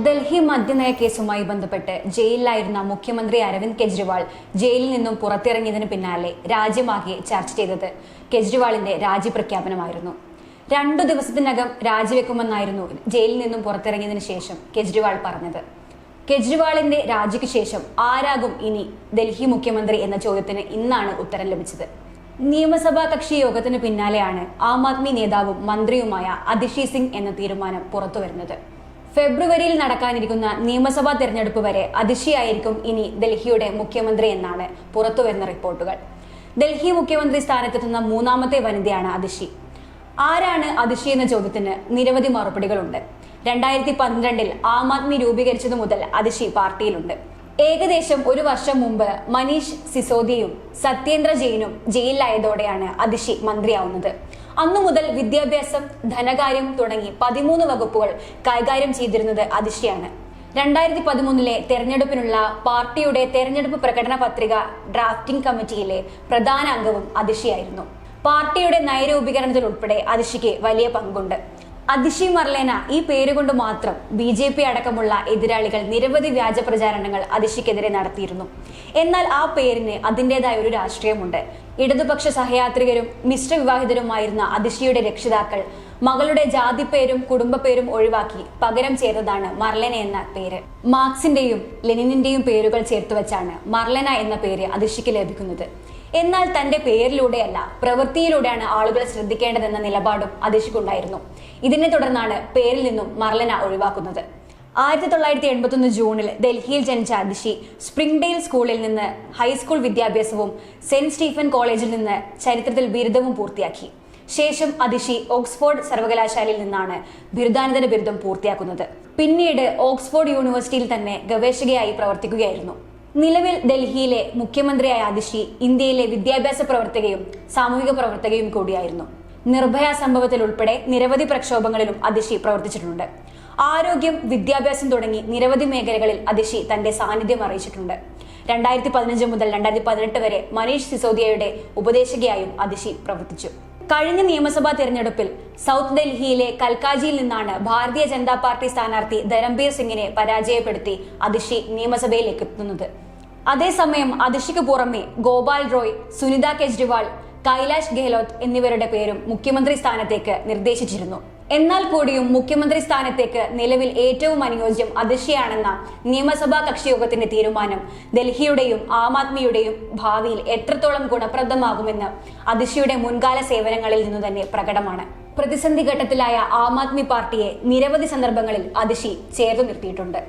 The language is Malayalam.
ഡൽഹി മദ്യനയ കേസുമായി ബന്ധപ്പെട്ട് ജയിലിലായിരുന്ന മുഖ്യമന്ത്രി അരവിന്ദ് കെജ്രിവാൾ ജയിലിൽ നിന്നും പുറത്തിറങ്ങിയതിന് പിന്നാലെ രാജ്യമാകെ ചർച്ച ചെയ്തത് കെജ്രിവാളിന്റെ രാജിപ്രഖ്യാപനമായിരുന്നു രണ്ടു ദിവസത്തിനകം രാജിവെക്കുമെന്നായിരുന്നു ജയിലിൽ നിന്നും പുറത്തിറങ്ങിയതിനു ശേഷം കെജ്രിവാൾ പറഞ്ഞത്. കെജ്രിവാളിന്റെ രാജിക്ക് ശേഷം ആരാകും ഇനി ഡൽഹി മുഖ്യമന്ത്രി എന്ന ചോദ്യത്തിന് ഇന്നാണ് ഉത്തരം ലഭിച്ചത്. നിയമസഭാ കക്ഷി യോഗത്തിന് പിന്നാലെയാണ് ആം ആദ്മി നേതാവും മന്ത്രിയുമായ അതിഷി സിംഗ് എന്ന തീരുമാനം പുറത്തുവരുന്നത്. ഫെബ്രുവരിയിൽ നടക്കാനിരിക്കുന്ന നിയമസഭാ തെരഞ്ഞെടുപ്പ് വരെ അതിശയായിരിക്കും ഇനി ഡൽഹിയുടെ മുഖ്യമന്ത്രി എന്നാണ് പുറത്തുവരുന്ന റിപ്പോർട്ടുകൾ. ഡൽഹി മുഖ്യമന്ത്രി സ്ഥാനത്തെത്തുന്ന മൂന്നാമത്തെ വനിതയാണ് അതിഷി ആരാണ് അതിഷി എന്ന ചോദ്യത്തിന് നിരവധി മറുപടികളുണ്ട്. രണ്ടായിരത്തി പന്ത്രണ്ടിൽ ആം ആദ്മി രൂപീകരിച്ചതു മുതൽ അതിഷി പാർട്ടിയിലുണ്ട്. ഏകദേശം ഒരു വർഷം മുമ്പ് മനീഷ് സിസോദിയും സത്യേന്ദ്ര ജെയിനും ജയിലിലായതോടെയാണ് അതിഷി മന്ത്രിയാവുന്നത്. അന്നു മുതൽ വിദ്യാഭ്യാസം ധനകാര്യം തുടങ്ങി പതിമൂന്ന് വകുപ്പുകൾ കൈകാര്യം ചെയ്തിരുന്നത് അതിശയാണ്. രണ്ടായിരത്തി പതിമൂന്നിലെ തെരഞ്ഞെടുപ്പിനുള്ള പാർട്ടിയുടെ തെരഞ്ഞെടുപ്പ് പ്രകടന പത്രിക ഡ്രാഫ്റ്റിംഗ് കമ്മിറ്റിയിലെ പ്രധാന അംഗവും അതിശയായിരുന്നു. പാർട്ടിയുടെ നയരൂപീകരണത്തിൽ ഉൾപ്പെടെ അതിശയ്ക്ക് വലിയ പങ്കുണ്ട്. അതിഷി മർലേന ഈ പേരുകൊണ്ട് മാത്രം ബി ജെ പി അടക്കമുള്ള എതിരാളികൾ നിരവധി വ്യാജ പ്രചാരണങ്ങൾ അതിഷിക്കെതിരെ നടത്തിയിരുന്നു. എന്നാൽ ആ പേരിന് അതിന്റെതായ ഒരു രാഷ്ട്രീയമുണ്ട്. ഇടതുപക്ഷ സഹയാത്രികരും മിശ്ര വിവാഹിതരുമായിരുന്ന അതിഷിയുടെ രക്ഷിതാക്കൾ മകളുടെ ജാതി ജാതിപ്പേരും കുടുംബപ്പേരും ഒഴിവാക്കി പകരം ചേർത്തതാണ് മർലന എന്ന പേര്. മാർക്സിന്റെയും ലെനിനിന്റെയും പേരുകൾ ചേർത്ത് വെച്ചാണ് മർലന എന്ന പേര് അതിഷിക്ക് ലഭിക്കുന്നത്. എന്നാൽ തന്റെ പേരിലൂടെയല്ല പ്രവൃത്തിയിലൂടെയാണ് ആളുകൾ ശ്രദ്ധിക്കേണ്ടതെന്ന നിലപാടും അതിഷിക്കുണ്ടായിരുന്നു ഇതിനെ തുടർന്നാണ് പേരിൽ നിന്നും മർലന ഒഴിവാക്കുന്നത്. ആയിരത്തി തൊള്ളായിരത്തി എൺപത്തൊന്ന് ജൂണിൽ ഡൽഹിയിൽ ജനിച്ച അതിഷി സ്പ്രിംഗ്ഡെയിൽ സ്കൂളിൽ നിന്ന് ഹൈസ്കൂൾ വിദ്യാഭ്യാസവും സെന്റ് സ്റ്റീഫൻ കോളേജിൽ നിന്ന് ചരിത്രത്തിൽ ബിരുദവും പൂർത്തിയാക്കി. ശേഷം അതിഷി ഓക്സ്ഫോർഡ് സർവകലാശാലയിൽ നിന്നാണ് ബിരുദാനന്തര ബിരുദം പൂർത്തിയാക്കുന്നത്. പിന്നീട് ഓക്സ്ഫോർഡ് യൂണിവേഴ്സിറ്റിയിൽ തന്നെ ഗവേഷകയായി പ്രവർത്തിക്കുകയായിരുന്നു. നിലവിൽ ഡൽഹിയിലെ മുഖ്യമന്ത്രിയായ അതിഷി ഇന്ത്യയിലെ വിദ്യാഭ്യാസ പ്രവർത്തകയും സാമൂഹിക പ്രവർത്തകയും കൂടിയായിരുന്നു. നിർഭയ സംഭവത്തിൽ ഉൾപ്പെടെ നിരവധി പ്രക്ഷോഭങ്ങളിലും അതിശി പ്രവർത്തിച്ചിട്ടുണ്ട്. ആരോഗ്യം വിദ്യാഭ്യാസം തുടങ്ങി നിരവധി മേഖലകളിൽ അതിശി തന്റെ സാന്നിധ്യം അറിയിച്ചിട്ടുണ്ട്. രണ്ടായിരത്തി പതിനഞ്ച് മുതൽ രണ്ടായിരത്തി പതിനെട്ട് വരെ മനീഷ് സിസോദിയയുടെ ഉപദേശകയായും അതിശി പ്രവർത്തിച്ചു. കഴിഞ്ഞ നിയമസഭാ തെരഞ്ഞെടുപ്പിൽ സൗത്ത് ഡൽഹിയിലെ കൽക്കാജിയിൽ നിന്നാണ് ഭാരതീയ ജനതാ പാർട്ടി സ്ഥാനാർത്ഥി ധരംബീർ സിംഗിനെ പരാജയപ്പെടുത്തി അതിഷി നിയമസഭയിലേക്ക് എത്തുന്നത്. അതേസമയം അതിഷിക്ക് പുറമെ ഗോപാൽ റോയ് സുനിത കെജ്രിവാൾ കൈലാഷ് ഗെഹ്ലോട്ട് എന്നിവരുടെ പേരും മുഖ്യമന്ത്രി സ്ഥാനത്തേക്ക് നിർദ്ദേശിച്ചിരുന്നു. എന്നാൽ കൂടിയും മുഖ്യമന്ത്രി സ്ഥാനത്തേക്ക് നിലവിൽ ഏറ്റവും അനുയോജ്യം അതിശയാണെന്ന നിയമസഭാ കക്ഷിയോഗത്തിന്റെ തീരുമാനം ഡൽഹിയുടെയും ആം ആദ്മിയുടെയും ഭാവിയിൽ എത്രത്തോളം ഗുണപ്രദമാകുമെന്ന് അതിശയുടെ മുൻകാല സേവനങ്ങളിൽ നിന്നു തന്നെ പ്രകടമാണ്. പ്രതിസന്ധി ഘട്ടത്തിലായ ആം ആദ്മി പാർട്ടിയെ നിരവധി സന്ദർഭങ്ങളിൽ അതിശി ചേർന്നു നിർത്തിയിട്ടുണ്ട്.